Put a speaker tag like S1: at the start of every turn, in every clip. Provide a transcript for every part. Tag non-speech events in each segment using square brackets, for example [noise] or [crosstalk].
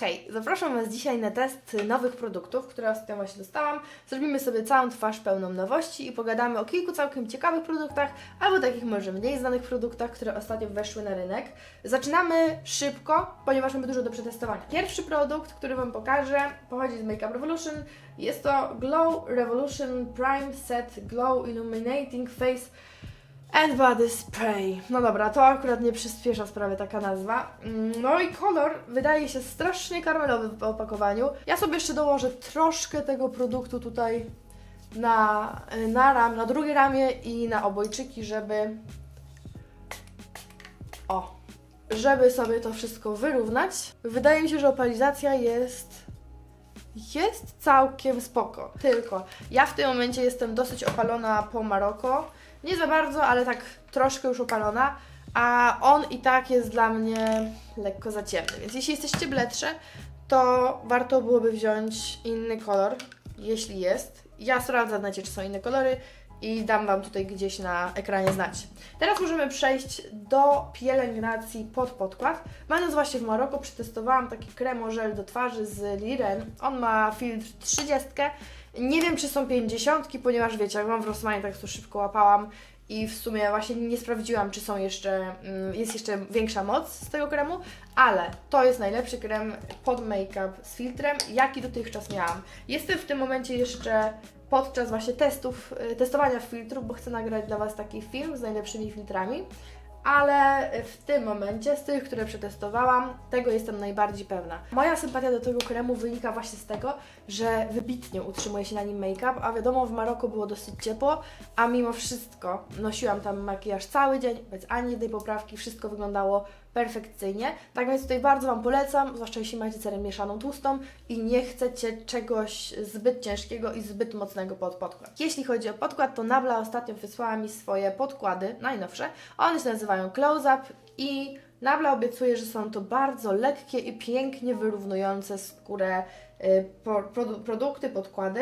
S1: Hej, zapraszam Was dzisiaj na test nowych produktów, które ostatnio właśnie dostałam. Zrobimy sobie całą twarz pełną nowości i pogadamy o kilku całkiem ciekawych produktach, albo takich może mniej znanych produktach, które ostatnio weszły na rynek. Zaczynamy szybko, ponieważ mamy dużo do przetestowania. Pierwszy produkt, który Wam pokażę, pochodzi z Makeup Revolution. Jest to Glow Revolution Prime Set Glow Illuminating Face And Body Spray. No dobra, to akurat nie przyspiesza sprawy taka nazwa. Mm, No i kolor wydaje się strasznie karmelowy w opakowaniu. Ja sobie jeszcze dołożę troszkę tego produktu tutaj na, na ram, na drugie ramię i na obojczyki, żeby o, żeby sobie to wszystko wyrównać. Wydaje mi się, że opalizacja jest jest całkiem spoko. Tylko ja w tym momencie jestem dosyć opalona po Maroko. Nie za bardzo, ale tak troszkę już opalona. A on i tak jest dla mnie lekko za ciemny. Więc jeśli jesteście bledsze, to warto byłoby wziąć inny kolor, jeśli jest. Ja sprawdzę na czy są inne kolory i dam Wam tutaj gdzieś na ekranie znać. Teraz możemy przejść do pielęgnacji pod podkład. Będąc właśnie w Maroku, przetestowałam taki krem żel do twarzy z Liren. On ma filtr 30. Nie wiem, czy są 50, ponieważ wiecie, jak mam w Rossmanie, tak to szybko łapałam i w sumie właśnie nie sprawdziłam, czy są jeszcze, mm, jest jeszcze większa moc z tego kremu, ale to jest najlepszy krem pod make-up z filtrem, jaki dotychczas miałam. Jestem w tym momencie jeszcze podczas właśnie testów, y, testowania filtru, bo chcę nagrać dla Was taki film z najlepszymi filtrami, ale w tym momencie, z tych, które przetestowałam, tego jestem najbardziej pewna. Moja sympatia do tego kremu wynika właśnie z tego, że wybitnie utrzymuje się na nim make-up, a wiadomo, w Maroku było dosyć ciepło, a mimo wszystko nosiłam tam makijaż cały dzień, bez ani jednej poprawki, wszystko wyglądało perfekcyjnie. Tak więc tutaj bardzo Wam polecam, zwłaszcza jeśli macie cerę mieszaną tłustą i nie chcecie czegoś zbyt ciężkiego i zbyt mocnego pod podkład. Jeśli chodzi o podkład, to Nabla ostatnio wysłała mi swoje podkłady, najnowsze. One się nazywają Close Up i Nabla obiecuje, że są to bardzo lekkie i pięknie wyrównujące skórę y, produkty, podkłady.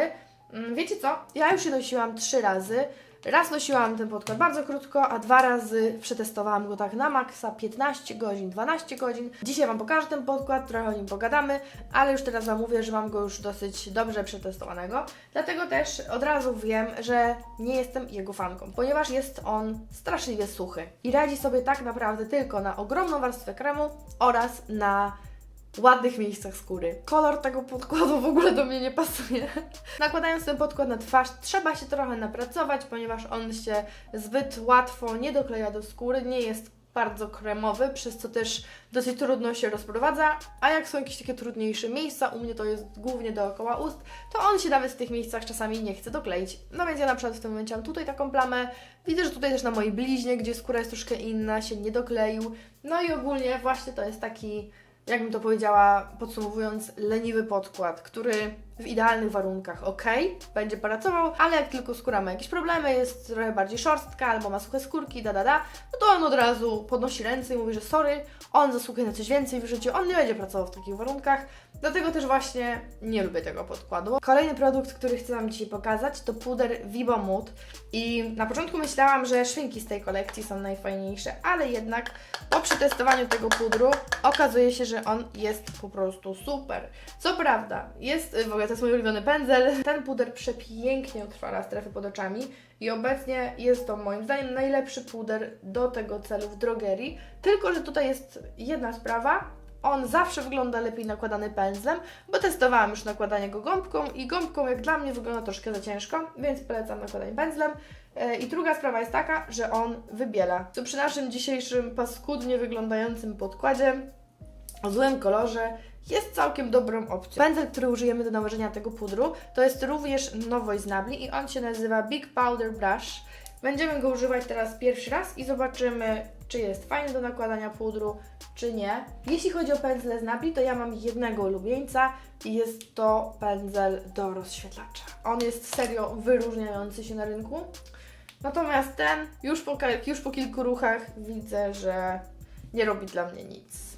S1: Mm, Wiecie co? Ja już je nosiłam trzy razy. Raz nosiłam ten podkład bardzo krótko, a dwa razy przetestowałam go tak na maksa 15 godzin, 12 godzin. Dzisiaj Wam pokażę ten podkład, trochę o nim pogadamy, ale już teraz Wam mówię, że mam go już dosyć dobrze przetestowanego. Dlatego też od razu wiem, że nie jestem jego fanką, ponieważ jest on straszliwie suchy i radzi sobie tak naprawdę tylko na ogromną warstwę kremu oraz na ładnych miejscach skóry. Kolor tego podkładu w ogóle do mnie nie pasuje. Nakładając ten podkład na twarz, trzeba się trochę napracować, ponieważ on się zbyt łatwo nie dokleja do skóry, nie jest bardzo kremowy, przez co też dosyć trudno się rozprowadza, a jak są jakieś takie trudniejsze miejsca, u mnie to jest głównie dookoła ust, to on się nawet w tych miejscach czasami nie chce dokleić. No więc ja na przykład w tym momencie mam tutaj taką plamę, widzę, że tutaj też na mojej bliźnie, gdzie skóra jest troszkę inna, się nie dokleił. No i ogólnie właśnie to jest taki jakbym to powiedziała, podsumowując, leniwy podkład, który w idealnych warunkach ok, będzie pracował, ale jak tylko skóra ma jakieś problemy, jest trochę bardziej szorstka albo ma suche skórki, da da da, no to on od razu podnosi ręce i mówi, że sorry, on zasługuje na coś więcej w życiu, on nie będzie pracował w takich warunkach, dlatego też właśnie nie lubię tego podkładu. Kolejny produkt, który chcę Wam dzisiaj pokazać, to puder Vivo Mood i na początku myślałam, że szwinki z tej kolekcji są najfajniejsze, ale jednak po przetestowaniu tego pudru okazuje się, że on jest po prostu super. Co prawda, jest, w ogóle to jest mój ulubiony pędzel, ten puder przepięknie utrwala strefy pod oczami i obecnie jest to moim zdaniem najlepszy puder do tego celu w drogerii, tylko że tutaj jest jedna sprawa, on zawsze wygląda lepiej nakładany pędzlem, bo testowałam już nakładanie go gąbką i gąbką jak dla mnie wygląda troszkę za ciężko, więc polecam nakładanie pędzlem. E, I druga sprawa jest taka, że on wybiela. Co przy naszym dzisiejszym paskudnie wyglądającym podkładzie o złym kolorze jest całkiem dobrą opcją. Pędzel, który użyjemy do nałożenia tego pudru, to jest również nowość z Nabli i on się nazywa Big Powder Brush. Będziemy go używać teraz pierwszy raz i zobaczymy, czy jest fajny do nakładania pudru, czy nie. Jeśli chodzi o pędzle z Nabli, to ja mam jednego ulubieńca i jest to pędzel do rozświetlacza. On jest serio wyróżniający się na rynku. Natomiast ten, już po, już po kilku ruchach widzę, że nie robi dla mnie nic.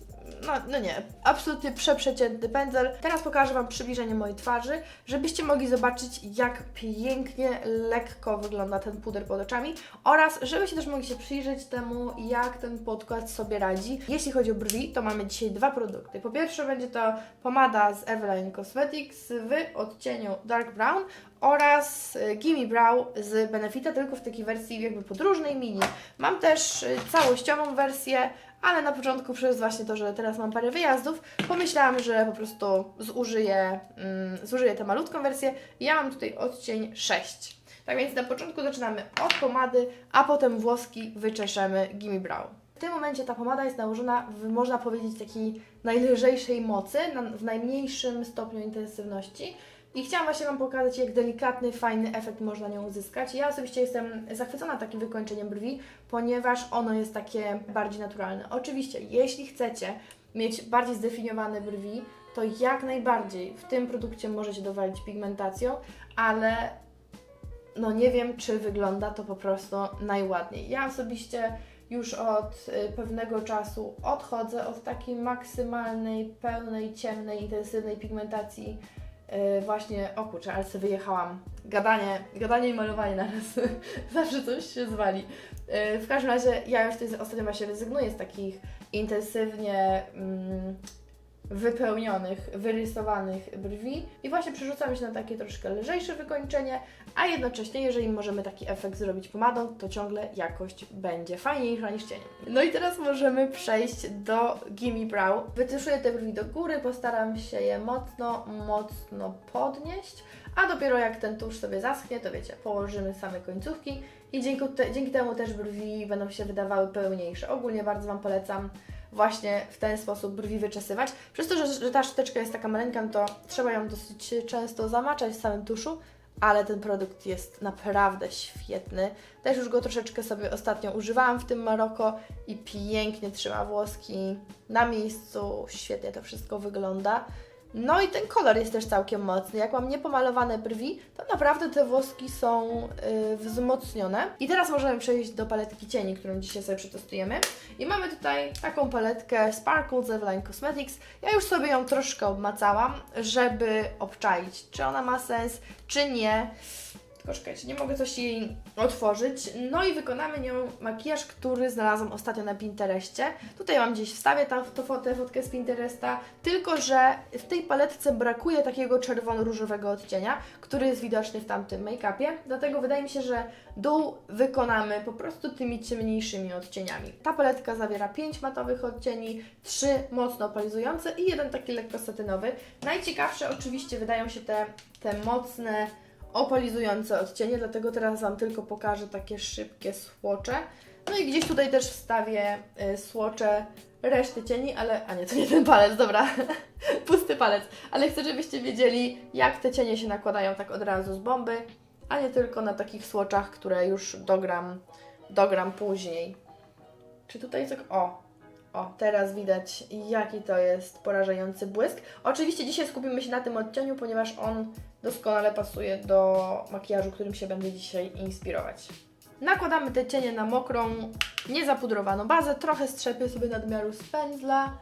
S1: No, no nie, absolutnie przeprzeciętny pędzel. Teraz pokażę Wam przybliżenie mojej twarzy, żebyście mogli zobaczyć, jak pięknie, lekko wygląda ten puder pod oczami oraz żebyście też mogli się przyjrzeć temu, jak ten podkład sobie radzi. Jeśli chodzi o brwi, to mamy dzisiaj dwa produkty. Po pierwsze będzie to pomada z Eveline Cosmetics w odcieniu Dark Brown oraz y, Gimme Brow z Benefita, tylko w takiej wersji jakby podróżnej mini. Mam też y, całościową wersję, ale na początku przez właśnie to, że teraz mam parę wyjazdów, pomyślałam, że po prostu zużyję, mm, zużyję tę malutką wersję. Ja mam tutaj odcień 6. Tak więc na początku zaczynamy od pomady, a potem włoski wyczeszemy Gimme Brow. W tym momencie ta pomada jest nałożona w, można powiedzieć, takiej najlżejszej mocy, na, w najmniejszym stopniu intensywności. I chciałam właśnie Wam pokazać, jak delikatny, fajny efekt można nią uzyskać. Ja osobiście jestem zachwycona takim wykończeniem brwi, ponieważ ono jest takie bardziej naturalne. Oczywiście, jeśli chcecie mieć bardziej zdefiniowane brwi, to jak najbardziej w tym produkcie możecie dowalić pigmentacją, ale no nie wiem, czy wygląda to po prostu najładniej. Ja osobiście już od y, pewnego czasu odchodzę od takiej maksymalnej, pełnej, ciemnej, intensywnej pigmentacji y, właśnie, o kurczę, ale sobie wyjechałam. Gadanie, gadanie i malowanie naraz. [laughs] Zawsze coś się zwali. Y, w każdym razie ja już tutaj ostatnio właśnie rezygnuję z takich intensywnie mm, wypełnionych, wyrysowanych brwi i właśnie przerzucamy się na takie troszkę lżejsze wykończenie, a jednocześnie, jeżeli możemy taki efekt zrobić pomadą, to ciągle jakość będzie fajniejsza niż cieniem. No i teraz możemy przejść do Gimme Brow. Wytuszuję te brwi do góry, postaram się je mocno, mocno podnieść, a dopiero jak ten tusz sobie zaschnie, to wiecie, położymy same końcówki i dzięki, te, dzięki temu też brwi będą się wydawały pełniejsze. Ogólnie bardzo Wam polecam właśnie w ten sposób brwi wyczesywać. Przez to, że, że ta szczoteczka jest taka maleńka, no to trzeba ją dosyć często zamaczać w samym tuszu, ale ten produkt jest naprawdę świetny. Też już go troszeczkę sobie ostatnio używałam w tym Maroko i pięknie trzyma włoski na miejscu, świetnie to wszystko wygląda. No i ten kolor jest też całkiem mocny. Jak mam niepomalowane brwi, to naprawdę te włoski są yy, wzmocnione. I teraz możemy przejść do paletki cieni, którą dzisiaj sobie przetestujemy. I mamy tutaj taką paletkę Sparkle z Eveline Cosmetics. Ja już sobie ją troszkę obmacałam, żeby obczaić, czy ona ma sens, czy nie. Tylko czekajcie, nie mogę coś jej otworzyć. No i wykonamy nią makijaż, który znalazłam ostatnio na Pinterestie. Tutaj mam gdzieś wstawię ta, to, tę fotkę z Pinteresta, tylko że w tej paletce brakuje takiego czerwono-różowego odcienia, który jest widoczny w tamtym make-upie. Dlatego wydaje mi się, że dół wykonamy po prostu tymi ciemniejszymi odcieniami. Ta paletka zawiera 5 matowych odcieni, 3 mocno opalizujące i jeden taki lekko satynowy. Najciekawsze oczywiście wydają się te, te mocne opalizujące odcienie, dlatego teraz Wam tylko pokażę takie szybkie słocze. No i gdzieś tutaj też wstawię y, słocze reszty cieni, ale... A nie, to nie ten palec, dobra. [laughs] Pusty palec. Ale chcę, żebyście wiedzieli, jak te cienie się nakładają tak od razu z bomby, a nie tylko na takich słoczach, które już dogram, dogram później. Czy tutaj tak- O, o, teraz widać, jaki to jest porażający błysk. Oczywiście dzisiaj skupimy się na tym odcieniu, ponieważ on doskonale pasuje do makijażu, którym się będę dzisiaj inspirować. Nakładamy te cienie na mokrą, niezapudrowaną bazę. Trochę strzepię sobie nadmiaru z pędzla,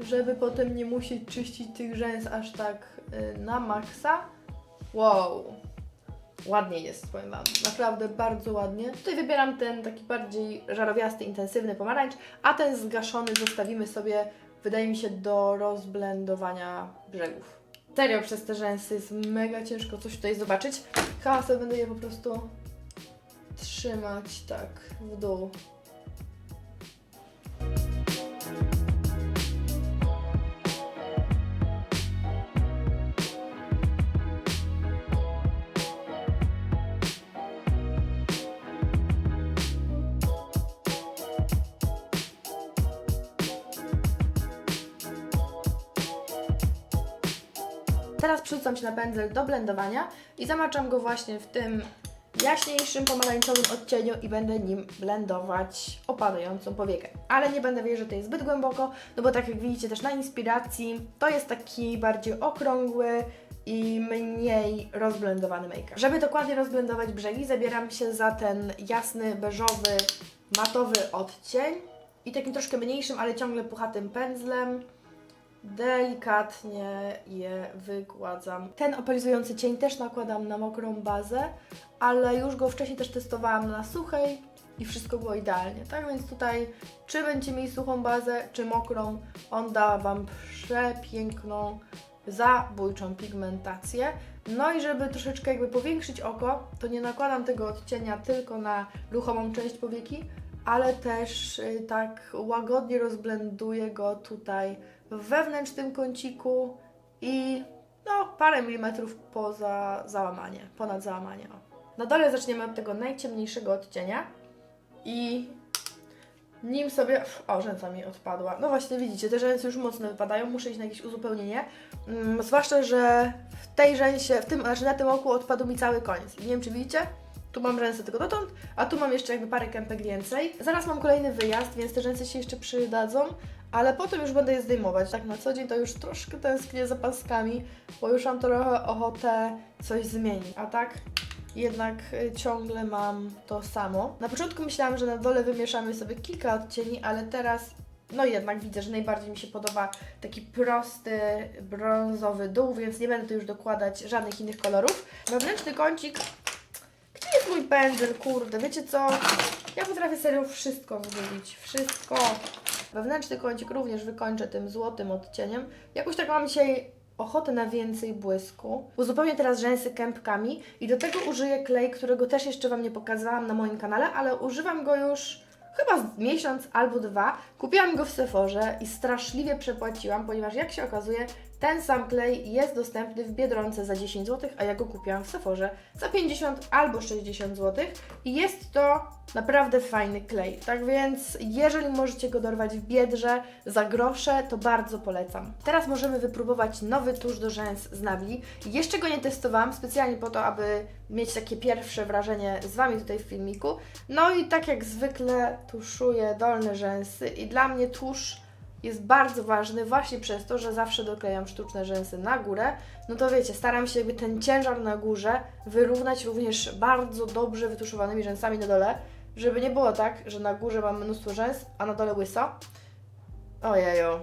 S1: żeby potem nie musieć czyścić tych rzęs aż tak y, na maksa. Wow, ładnie jest, powiem Wam. Naprawdę bardzo ładnie. Tutaj wybieram ten taki bardziej żarowiasty, intensywny pomarańcz, a ten zgaszony zostawimy sobie, wydaje mi się, do rozblendowania brzegów. Serio, przez te rzęsy jest mega ciężko coś tutaj zobaczyć. Chyba sobie będę je po prostu trzymać tak w dół. Teraz przerzucam się na pędzel do blendowania i zamaczam go właśnie w tym jaśniejszym pomarańczowym odcieniu i będę nim blendować opadającą powiekę. Ale nie będę wierzyć, że to jest zbyt głęboko, no bo tak jak widzicie też na inspiracji, to jest taki bardziej okrągły i mniej rozblendowany make-up. Żeby dokładnie rozblendować brzegi, zabieram się za ten jasny, beżowy, matowy odcień i takim troszkę mniejszym, ale ciągle puchatym pędzlem delikatnie je wygładzam. Ten opalizujący cień też nakładam na mokrą bazę, ale już go wcześniej też testowałam na suchej i wszystko było idealnie. Tak więc tutaj, czy będziecie mieli suchą bazę, czy mokrą, on da Wam przepiękną, zabójczą pigmentację. No i żeby troszeczkę jakby powiększyć oko, to nie nakładam tego odcienia tylko na ruchomą część powieki, ale też y, tak łagodnie rozblenduję go tutaj w wewnętrznym kąciku i no parę milimetrów poza załamanie, ponad załamanie. Na dole zaczniemy od tego najciemniejszego odcienia i nim sobie... O, rzęsa mi odpadła. No właśnie, widzicie, te rzęsy już mocno wypadają, muszę iść na jakieś uzupełnienie. Mm, zwłaszcza, że w tej rzęsie, w tym, znaczy na tym oku odpadł mi cały koniec. Nie wiem, czy widzicie, tu mam rzęsy tylko dotąd, a tu mam jeszcze jakby parę kępek więcej. Zaraz mam kolejny wyjazd, więc te rzęsy się jeszcze przydadzą, ale potem już będę je zdejmować. Tak na co dzień to już troszkę tęsknię za paskami, bo już mam trochę ochotę coś zmienić. A tak jednak y, ciągle mam to samo. Na początku myślałam, że na dole wymieszamy sobie kilka odcieni, ale teraz no jednak widzę, że najbardziej mi się podoba taki prosty, brązowy dół, więc nie będę tu już dokładać żadnych innych kolorów. Wewnętrzny kącik. Gdzie jest mój pędzel? Kurde, wiecie co? Ja potrafię serio wszystko zrobić. Wszystko. Wewnętrzny kącik również wykończę tym złotym odcieniem. Jakoś tak mam dzisiaj ochotę na więcej błysku. Uzupełnię teraz rzęsy kępkami i do tego użyję klej, którego też jeszcze Wam nie pokazałam na moim kanale, ale używam go już chyba miesiąc albo dwa. Kupiłam go w Sephorze i straszliwie przepłaciłam, ponieważ jak się okazuje, ten sam klej jest dostępny w Biedronce za 10 zł, a ja go kupiłam w Sephorze za 50 albo 60 zł i jest to naprawdę fajny klej. Tak więc jeżeli możecie go dorwać w Biedrze za grosze, to bardzo polecam. Teraz możemy wypróbować nowy tusz do rzęs z Nabli. Jeszcze go nie testowałam specjalnie po to, aby mieć takie pierwsze wrażenie z Wami tutaj w filmiku. No i tak jak zwykle tuszuję dolne rzęsy i dla mnie tusz jest bardzo ważny właśnie przez to, że zawsze doklejam sztuczne rzęsy na górę. No to wiecie, staram się jakby ten ciężar na górze wyrównać również bardzo dobrze wytuszowanymi rzęsami na dole, żeby nie było tak, że na górze mam mnóstwo rzęs, a na dole łyso. Ojeju.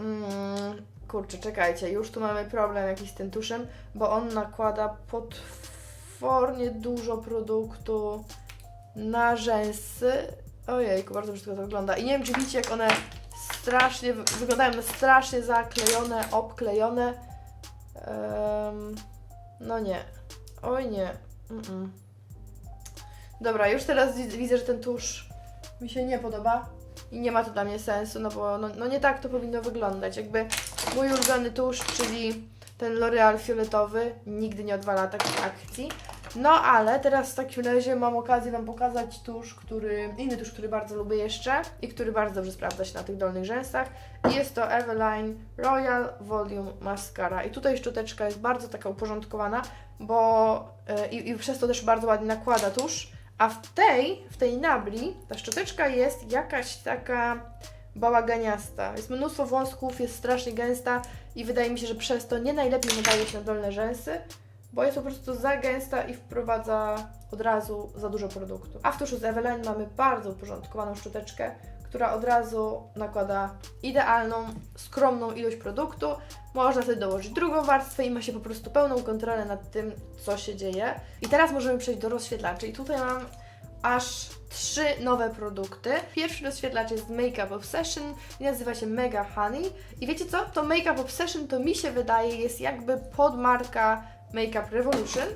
S1: Mm, kurczę, czekajcie, już tu mamy problem jakiś z tym tuszem, bo on nakłada potwornie dużo produktu na rzęsy. Ojejku, bardzo brzydko to wygląda. I nie wiem, czy widzicie, jak one strasznie, wyglądają na strasznie zaklejone, obklejone. Em, no nie. Oj nie. Mm-mm. Dobra, już teraz wi- widzę, że ten tusz mi się nie podoba i nie ma to dla mnie sensu, no bo no, no nie tak to powinno wyglądać. Jakby mój ulubiony tusz, czyli ten L'Oreal fioletowy, nigdy nie odwala takich akcji. No ale teraz w takim razie mam okazję Wam pokazać tusz, który, inny tusz, który bardzo lubię jeszcze i który bardzo dobrze sprawdza się na tych dolnych rzęsach. Jest to Eveline Royal Volume Mascara. I tutaj szczoteczka jest bardzo taka uporządkowana, bo yy, i przez to też bardzo ładnie nakłada tusz. A w tej, w tej nabli, ta szczoteczka jest jakaś taka bałaganiasta. Jest mnóstwo wąsków, jest strasznie gęsta i wydaje mi się, że przez to nie najlepiej nadaje się na dolne rzęsy, bo jest po prostu za gęsta i wprowadza od razu za dużo produktu. A w tuszu z Eveline mamy bardzo uporządkowaną szczoteczkę, która od razu nakłada idealną, skromną ilość produktu. Można sobie dołożyć drugą warstwę i ma się po prostu pełną kontrolę nad tym, co się dzieje. I teraz możemy przejść do rozświetlaczy. I tutaj mam aż trzy nowe produkty. Pierwszy rozświetlacz jest Makeup Obsession i nazywa się Mega Honey. I wiecie co? To Makeup Obsession to mi się wydaje jest jakby podmarka Makeup Revolution.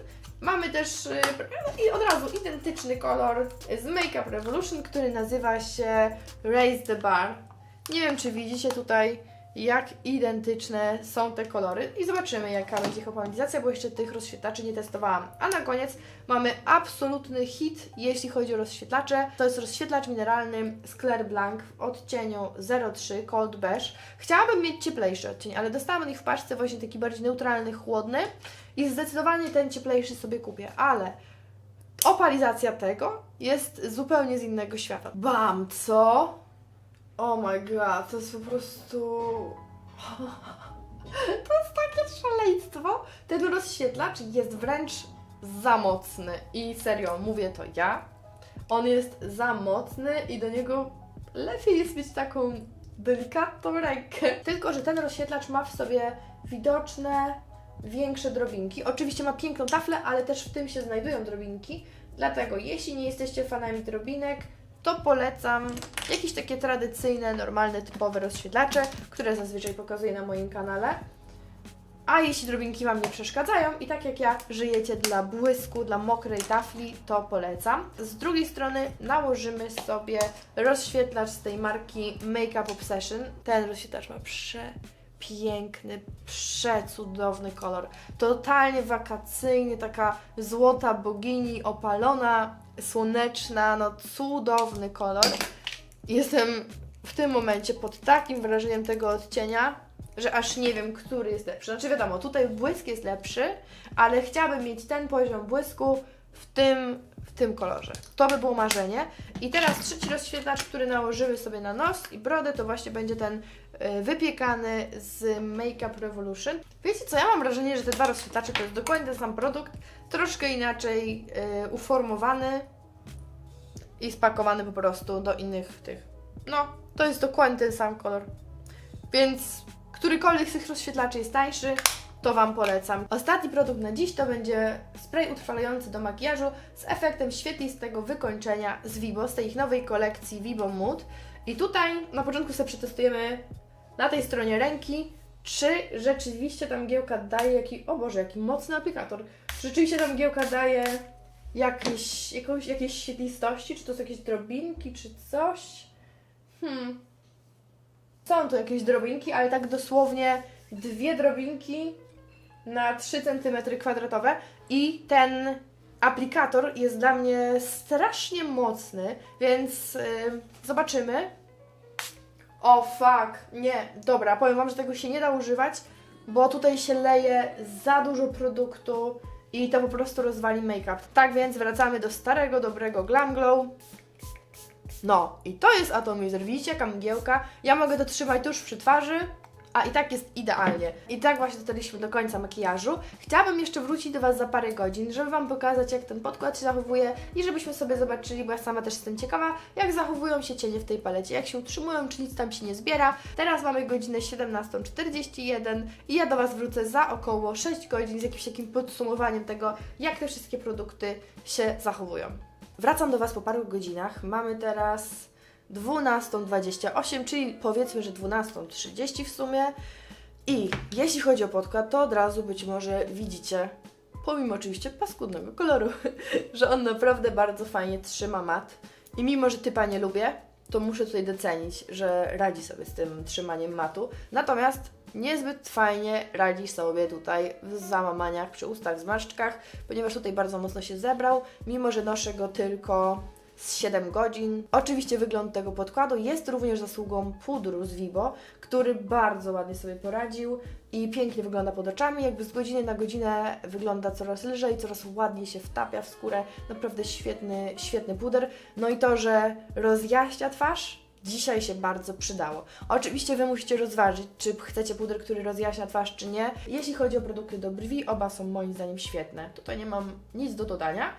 S1: Mamy też yy, i od razu identyczny kolor z Makeup Revolution, który nazywa się Raise the Bar. Nie wiem, czy widzicie tutaj, jak identyczne są te kolory i zobaczymy, jaka będzie ich optymalizacja, bo jeszcze tych rozświetlaczy nie testowałam. A na koniec mamy absolutny hit, jeśli chodzi o rozświetlacze. To jest rozświetlacz mineralny z Claire Blanc w odcieniu 03 Cold Beige. Chciałabym mieć cieplejszy odcień, ale dostałam od nich w paczce właśnie taki bardziej neutralny, chłodny i zdecydowanie ten cieplejszy sobie kupię, ale opalizacja tego jest zupełnie z innego świata. Bam, co? Oh my god, to jest po prostu... [laughs] To jest takie szaleństwo. Ten rozświetlacz jest wręcz za mocny. I serio, mówię to ja. On jest za mocny i do niego lepiej jest mieć taką delikatną rękę. Tylko, że ten rozświetlacz ma w sobie widoczne, większe drobinki. Oczywiście ma piękną taflę, ale też w tym się znajdują drobinki. Dlatego, jeśli nie jesteście fanami drobinek, to polecam jakieś takie tradycyjne, normalne, typowe rozświetlacze, które zazwyczaj pokazuję na moim kanale. A jeśli drobinki Wam nie przeszkadzają i tak jak ja żyjecie dla błysku, dla mokrej tafli, to polecam. Z drugiej strony nałożymy sobie rozświetlacz z tej marki Makeup Obsession. Ten rozświetlacz ma przepiękny, przecudowny kolor. Totalnie wakacyjny, taka złota bogini, opalona, słoneczna, no cudowny kolor. Jestem w tym momencie pod takim wrażeniem tego odcienia, że aż nie wiem, który jest lepszy. Znaczy wiadomo, tutaj błysk jest lepszy, ale chciałabym mieć ten poziom błysku w tym, w tym kolorze. To by było marzenie. I teraz trzeci rozświetlacz, który nałożymy sobie na nos i brodę, to właśnie będzie ten wypiekany z Makeup Revolution. Wiecie co, ja mam wrażenie, że te dwa rozświetlacze to jest dokładnie ten sam produkt, troszkę inaczej y, uformowany i spakowany po prostu do innych tych. No, to jest dokładnie ten sam kolor. Więc którykolwiek z tych rozświetlaczy jest tańszy, to Wam polecam. Ostatni produkt na dziś to będzie spray utrwalający do makijażu z efektem świetlistego wykończenia z Vibo, z tej ich nowej kolekcji Vibo Mood. I tutaj na początku sobie przetestujemy na tej stronie ręki, czy rzeczywiście ta mgiełka daje jaki, o Boże, jaki mocny aplikator. Czy rzeczywiście ta mgiełka daje jakieś, jakąś, jakieś świetlistości, czy to są jakieś drobinki, czy coś? Hmm, są tu jakieś drobinki, ale tak dosłownie dwie drobinki na 3 cm kwadratowe i ten aplikator jest dla mnie strasznie mocny, więc yy, zobaczymy. O fuck, nie, dobra, powiem Wam, że tego się nie da używać, bo tutaj się leje za dużo produktu i to po prostu rozwali make-up. Tak więc wracamy do starego, dobrego Glam Glow. No, i to jest atomizer. Widzicie, jaka mgiełka? Ja mogę to trzymać tuż przy twarzy, a i tak jest idealnie. I tak właśnie dotarliśmy do końca makijażu. Chciałabym jeszcze wrócić do Was za parę godzin, żeby Wam pokazać, jak ten podkład się zachowuje i żebyśmy sobie zobaczyli, bo ja sama też jestem ciekawa, jak zachowują się cienie w tej palecie, jak się utrzymują, czy nic tam się nie zbiera. Teraz mamy godzinę 17.41 i ja do Was wrócę za około 6 godzin z jakimś takim podsumowaniem tego, jak te wszystkie produkty się zachowują. Wracam do Was po paru godzinach. Mamy teraz 12.28, czyli powiedzmy, że 12.30 w sumie. I jeśli chodzi o podkład, to od razu być może widzicie, pomimo oczywiście paskudnego koloru, [laughs] że on naprawdę bardzo fajnie trzyma mat. I mimo, że typa nie lubię, to muszę tutaj docenić, że radzi sobie z tym trzymaniem matu. Natomiast niezbyt fajnie radzi sobie tutaj w załamaniach, przy ustach, zmarszczkach, ponieważ tutaj bardzo mocno się zebrał, mimo że noszę go tylko z 7 godzin. Oczywiście wygląd tego podkładu jest również zasługą pudru z Vibo, który bardzo ładnie sobie poradził i pięknie wygląda pod oczami, jakby z godziny na godzinę wygląda coraz lżej, coraz ładniej się wtapia w skórę. Naprawdę świetny, świetny puder. No i to, że rozjaśnia twarz, dzisiaj się bardzo przydało. Oczywiście Wy musicie rozważyć, czy chcecie puder, który rozjaśnia twarz, czy nie. Jeśli chodzi o produkty do brwi, oba są moim zdaniem świetne. Tutaj nie mam nic do dodania.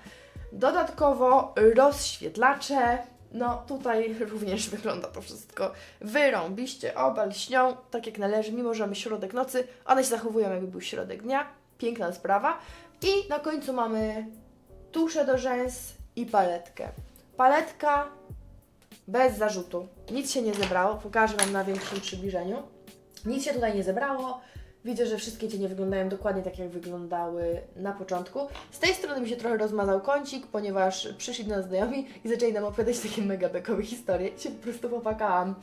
S1: Dodatkowo rozświetlacze. No tutaj [laughs] również wygląda to wszystko wyrąbiście, oba lśnią tak jak należy, mimo że mamy środek nocy, one się zachowują jakby był środek dnia. Piękna sprawa. I na końcu mamy tuszę do rzęs i paletkę. Paletka bez zarzutu. Nic się nie zebrało, pokażę Wam na większym przybliżeniu. Nic się tutaj nie zebrało. Widzę, że wszystkie cienie wyglądają dokładnie tak, jak wyglądały na początku. Z tej strony mi się trochę rozmazał kącik, ponieważ przyszli do nas znajomi i zaczęli nam opowiadać takie mega bekowe historie. I się po prostu popakałam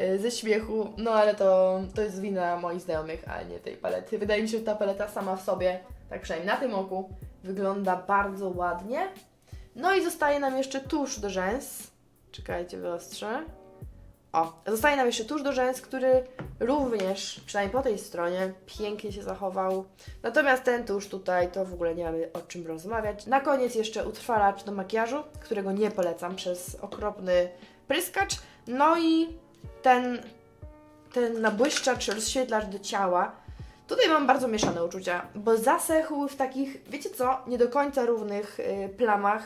S1: y, ze śmiechu, no ale to, to jest wina moich znajomych, a nie tej palety. Wydaje mi się, że ta paleta sama w sobie, tak przynajmniej na tym oku, wygląda bardzo ładnie. No i zostaje nam jeszcze tusz do rzęs. Czekajcie, wyostrzę. O, zostaje nam jeszcze tusz do rzęs, który również, przynajmniej po tej stronie, pięknie się zachował. Natomiast ten tusz tutaj, to w ogóle nie mamy o czym rozmawiać. Na koniec jeszcze utrwalacz do makijażu, którego nie polecam przez okropny pryskacz. No i ten, ten nabłyszczacz, rozświetlacz do ciała. Tutaj mam bardzo mieszane uczucia, bo zasechł w takich, wiecie co, nie do końca równych y, plamach.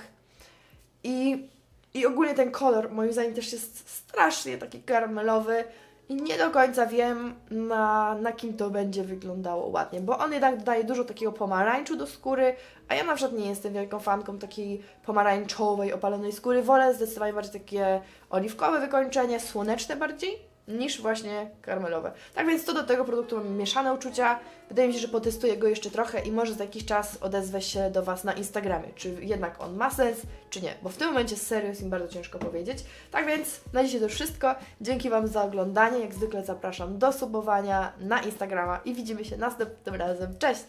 S1: I i ogólnie ten kolor moim zdaniem też jest strasznie taki karmelowy i nie do końca wiem, na, na kim to będzie wyglądało ładnie, bo on jednak dodaje dużo takiego pomarańczu do skóry, a ja na przykład nie jestem wielką fanką takiej pomarańczowej, opalonej skóry. Wolę zdecydowanie bardziej takie oliwkowe wykończenie, słoneczne bardziej, niż właśnie karmelowe. Tak więc co do tego produktu mam mieszane uczucia. Wydaje mi się, że potestuję go jeszcze trochę i może za jakiś czas odezwę się do Was na Instagramie, czy jednak on ma sens, czy nie, bo w tym momencie serio jest mi bardzo ciężko powiedzieć. Tak więc na dzisiaj to wszystko. Dzięki Wam za oglądanie. Jak zwykle zapraszam do subowania na Instagrama i widzimy się następnym razem. Cześć!